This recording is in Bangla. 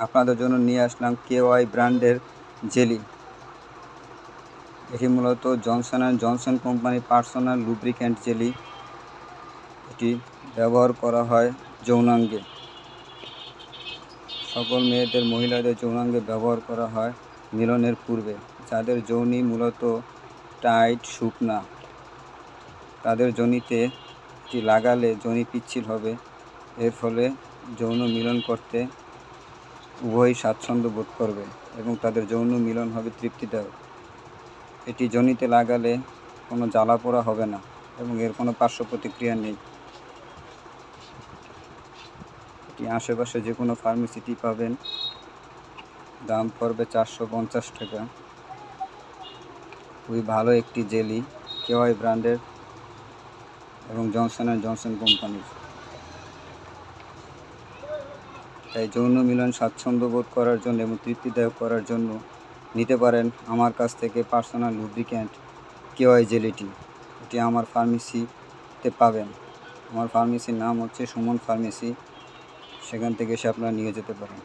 আপনাদের জন্য নিয়ে আসলাম কেওয়াই ব্র্যান্ডের জেলি। এটি মূলত জনসন অ্যান্ড জনসন কোম্পানির পার্সোনাল লুব্রিক্যান্ট জেলি। এটি ব্যবহার করা হয় যৌনাঙ্গে। সকল মেয়েদের, মহিলাদের যৌনাঙ্গে ব্যবহার করা হয় মিলনের পূর্বে, যাদের যৌনি মূলত টাইট, শুকনা। তাদের যোনিতে এটি লাগালে যোনি পিচ্ছিল হবে। এর ফলে যৌন মিলন করতে উভয়ই স্বাচ্ছন্দ্য বোধ করবে এবং তাদের যৌন মিলন হবে তৃপ্তিদায়ক। এটি যোনিতে লাগালে কোনো জ্বালা পোড়া হবে না এবং এর কোনো পার্শ্ব প্রতিক্রিয়া নেই। এটি আশেপাশে যে কোনো ফার্মেসিটি পাবেন। দাম পড়বে চারশো পঞ্চাশ টাকা। খুবই ভালো একটি জেলি, কেওয়াই ব্র্যান্ডের এবং জনসন অ্যান্ড জনসন কোম্পানির। তাই যৌন মিলন স্বাচ্ছন্দ্য বোধ করার জন্য এবং তৃপ্তিদায়ক করার জন্য নিতে পারেন আমার কাছ থেকে পার্সোনাল লুব্রিক্যান্ট কেওয়াই জেলিটি। এটি আমার ফার্মেসিতে পাবেন। আমার ফার্মেসির নাম হচ্ছে সুমন ফার্মেসি। সেখান থেকে এসে আপনারা নিয়ে যেতে পারেন।